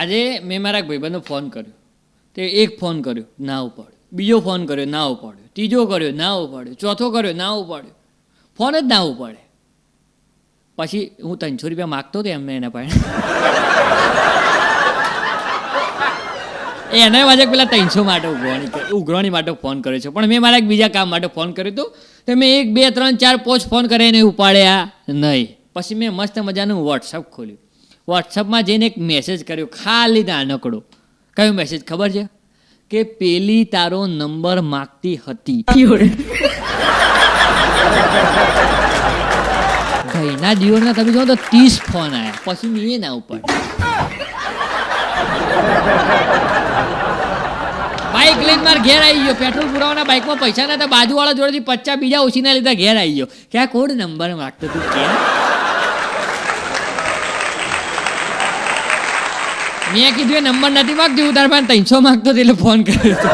આજે મેં મારા એક ભાઈબંધનો ફોન કર્યો. તે એક ફોન કર્યો, ના ઉપાડ્યો. બીજો ફોન કર્યો, ના ઉપાડ્યો. ત્રીજો કર્યો, ના ઉપાડ્યો. ચોથો કર્યો, ના ઉપાડ્યો. ફોન જ ના ઉપાડે. પછી હું ત્રણસો રૂપિયા માગતો હતો એમને એના પાસે. એના વાજે પેલા ત્રણસો માટે ઉઘરાણી ઉઘરાણી માટે ફોન કર્યો છે. પણ મેં મારા એક બીજા કામ માટે ફોન કર્યો હતો તો મેં એક, બે, ત્રણ, ચાર, પાંચ ફોન કરીને ઉપાડ્યા નહીં. પછી મેં મસ્ત મજાનું વોટ્સઅપ ખોલ્યું. વોટ્સઅપમાં જઈને એક મેસેજ કર્યો, ખાલી નાનકડો કયો મેસેજ ખબર છે? કે પેલી તારો નંબર માગતી હતી. ભાઈના દિવસના તમે જો તો ત્રીસ ફોન આવ્યા પછી મેં એ ના ઉપાડ્યા બાઇક લઈને મારે ઘેર આવી ગયો. પેટ્રોલ પુરાવાના બાઇકમાં પૈસા નતા. બાજુવાળા જોડેથી પચાસ બીજા ઓછીના લીધા ઘેર આવી ગયો. ક્યાં કોડ નંબર માગતો તું? ક્યાં? મેં કીધું એ નંબર નથી માગતી, હું તારા પાસે ત્રણસો માગતો એટલે ફોન કર્યો હતો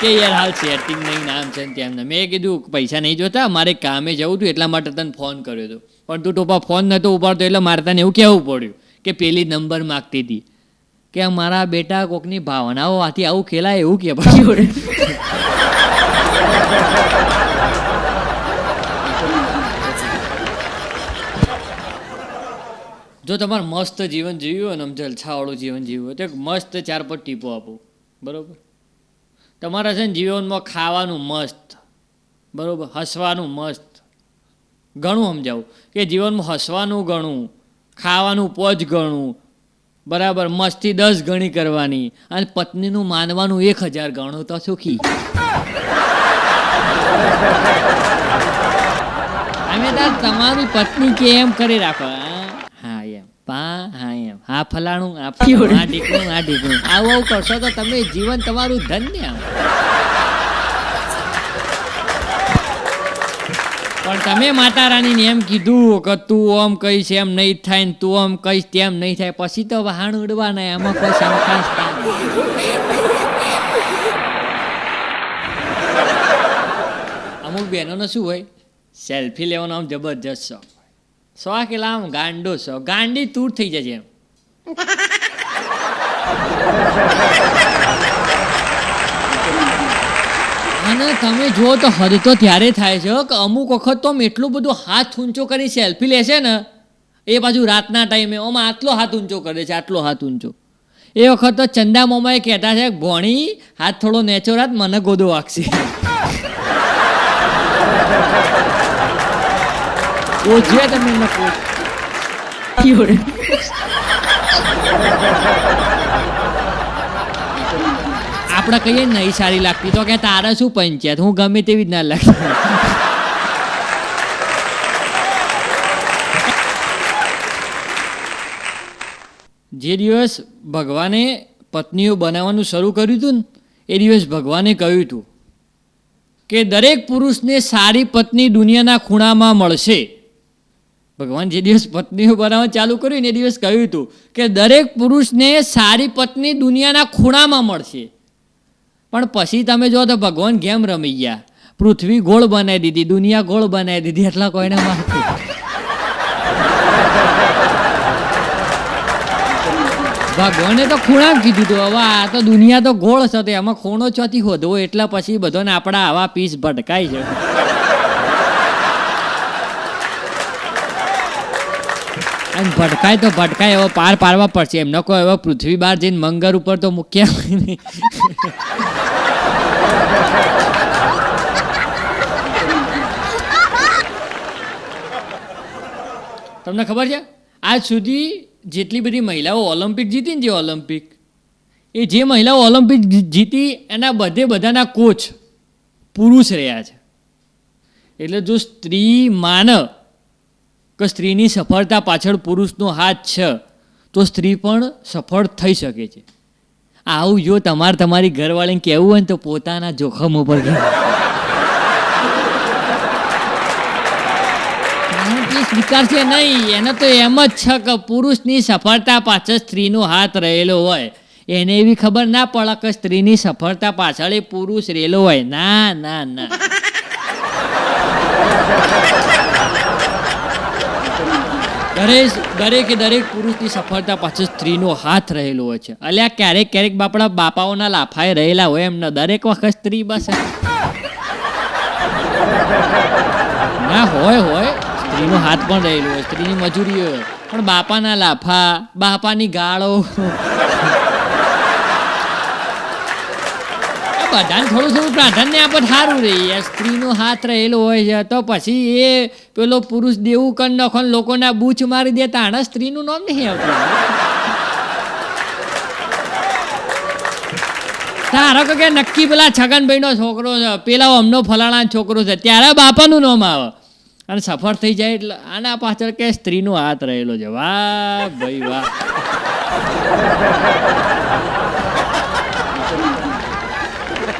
કે યાર, હાલ સેટિંગ નહીં, નામ છે તેમ ને મેં કીધું, પૈસા નહીં જોતા, મારે કામે જવું હતું, એટલા માટે તને ફોન કર્યો હતો. પણ તું ટોપા ફોન નહોતો ઉપાડતો, એટલે મારે તને એવું કહેવું પડ્યું કે પેલી નંબર માગતી હતી. કે મારા બેટા કોકની ભાવનાઓ આથી આવું ખેલાય એવું કે પછી? જો તમારે મસ્ત જીવન જીવ્યું હોય ને આમ જલછાવાળું જીવન જીવ્યું હોય તો એક મસ્ત ચાર પર ટીપો આપો. બરાબર? તમારા છે ને જીવનમાં ખાવાનું મસ્ત. બરાબર? હસવાનું મસ્ત. ઘણું સમજાવું. કે જીવનમાં હસવાનું ઘણું, ખાવાનું પોચ ગણું બરાબર? મસ્તી દસ ગણી કરવાની. અને પત્નીનું માનવાનું એક હજાર ગણું તો સુખી. તાર તમારી પત્ની કે એમ કરી રાખો પા ફલાણું, આ આ ઢીકણું આ ઢીકણું. આવું આવું કરશો તો તમે જીવન તમારું ધન્ય પણ તમે માતા રાણીને એમ કીધું કે તું આમ કહીશ એમ નહીં થાય ને તું આમ કહીશ તેમ નહીં થાય. પછી તો વહાણ ઉડવાના, એમાં કોઈ શંકા જ ના. અમુક બહેનોનો શું હોય? સેલ્ફી લેવાનો આમ જબરજસ્ત શોખ. શોખ એટલે આમ ગાંડો છો. ગાંડી તૂર થઈ એમ. અને તમે જુઓ તો હદ તો ત્યારે થાય છે કે અમુક વખત તો એટલું બધું હાથ ઊંચો કરી સેલ્ફી લેશે ને, એ બાજુ રાતના ટાઈમે ઓમાં આટલો હાથ ઊંચો કરે છે, આટલો હાથ ઊંચો. એ વખત તો ચંદા મોમાએ કહેતા છે ભોણી, હાથ થોડો નેચો રાત, મને ગોદો વાગશે. ઓછે તમે એમને પૂછ આપણે કહીએ નહીં, સારી લાગતી. તો કે તારે શું પંચાયત? હું ગમે તેવી જ ના લાગતી. જે દિવસ ભગવાને પત્નીઓ બનાવવાનું શરૂ કર્યું હતું ને, એ દિવસ ભગવાને કહ્યું હતું કે દરેક પુરુષને સારી પત્ની દુનિયાના ખૂણામાં મળશે. ભગવાન જે દિવસ પત્નીઓ બનાવવા ચાલુ કર્યું ને એ દિવસ કહ્યું હતું કે દરેક પુરુષને સારી પત્ની દુનિયાના ખૂણામાં મળશે. પણ પછી તમે જો તો ભગવાન ગેમ રમી ગયા. પૃથ્વી ગોળ બનાવી દીધી, દુનિયા ગોળ બનાવી દીધી, એટલા કોઈને મારતું ભગવાને તો ખૂણા કીધું હતું, હવે આ તો દુનિયા તો ગોળ છે, તો એમાં ખૂણો ચોથી હોધવો, એટલા પછી બધાને આપણા આવા પીસ ભટકાય છે. અને ભટકાય તો ભટકાય એવો પાર પાડવા પડશે. એમ નકો એવો પૃથ્વી બહાર જઈને મંગળ ઉપર તો મૂક્યા તમને ખબર છે? આજ સુધી જેટલી બધી મહિલાઓ ઓલિમ્પિક જીતી ને જે ઓલિમ્પિક, એ જે મહિલાઓ ઓલિમ્પિક જીતી એના બધે બધાના કોચ પુરુષ રહ્યા છે. એટલે જો સ્ત્રી માન કે સ્ત્રીની સફળતા પાછળ પુરુષનો હાથ છે, તો સ્ત્રી પણ સફળ થઈ શકે છે. આવું જો તમારે તમારી ઘરવાળીને કહેવું હોય ને તો પોતાના જોખમ ઉપર સ્વીકારશે નહીં. એને તો એમ જ છે કે પુરુષની સફળતા પાછળ સ્ત્રીનો હાથ રહેલો હોય. એને એવી ખબર ના પડે કે સ્ત્રીની સફળતા પાછળ એ પુરુષ રહેલો હોય. ના ના ના. દરેક દરેકે દરેક પુરુષની સફળતા પાછળ સ્ત્રીનો હાથ રહેલો હોય છે. અલ્યા ક્યારેક ક્યારેક બાપડા બાપાઓના લાફાએ રહેલા હોય એમને દરેક વખત સ્ત્રી બસ ના હોય હોય, સ્ત્રીનો હાથ પણ રહેલો હોય, સ્ત્રીની મજૂરી હોય પણ બાપાના લાફા, બાપાની ગાળો આ બધાને થોડું થોડું પ્રાધાન્ય આપે સારું રહી. સ્ત્રીનો હાથ રહેલો હોય છે, તો પછી એ પેલો પુરુષ દેવું કર નખો લોકોના બૂચ મારી દે તાણા સ્ત્રીનું નામ નહીં આવતું. તારો કે નક્કી પેલા છગનભાઈનો છોકરો છે, પેલા અમનો ફલાણા છોકરો છે, ત્યારે બાપાનું નામ આવે. અને સફળ થઈ જાય એટલે આના પાછળ કે સ્ત્રીનો હાથ રહેલો છે. વાહ ભાઈ વાહ.